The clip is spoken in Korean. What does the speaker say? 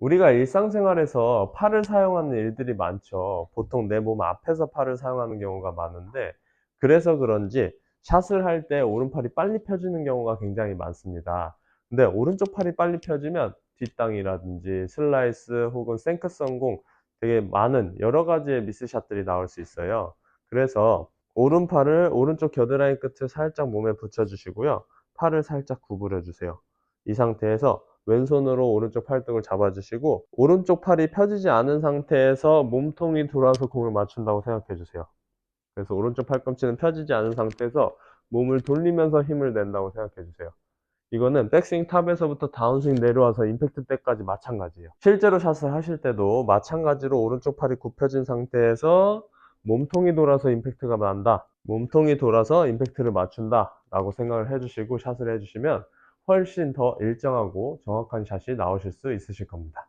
우리가 일상생활에서 팔을 사용하는 일들이 많죠. 보통 내 몸 앞에서 팔을 사용하는 경우가 많은데, 그래서 그런지 샷을 할 때 오른팔이 빨리 펴지는 경우가 굉장히 많습니다. 근데 오른쪽 팔이 빨리 펴지면 뒷땅이라든지 슬라이스 혹은 생크 성공 되게 많은 여러 가지의 미스샷들이 나올 수 있어요. 그래서 오른팔을 오른쪽 겨드랑이 끝을 살짝 몸에 붙여주시고요. 팔을 살짝 구부려 주세요. 이 상태에서 왼손으로 오른쪽 팔뚝을 잡아주시고 오른쪽 팔이 펴지지 않은 상태에서 몸통이 돌아서 공을 맞춘다고 생각해 주세요. 그래서 오른쪽 팔꿈치는 펴지지 않은 상태에서 몸을 돌리면서 힘을 낸다고 생각해 주세요. 이거는 백스윙 탑에서부터 다운스윙 내려와서 임팩트 때까지 마찬가지예요. 실제로 샷을 하실 때도 마찬가지로 오른쪽 팔이 굽혀진 상태에서 몸통이 돌아서 임팩트가 난다. 몸통이 돌아서 임팩트를 맞춘다. 라고 생각을 해주시고 샷을 해주시면 훨씬 더 일정하고 정확한 샷이 나오실 수 있으실 겁니다.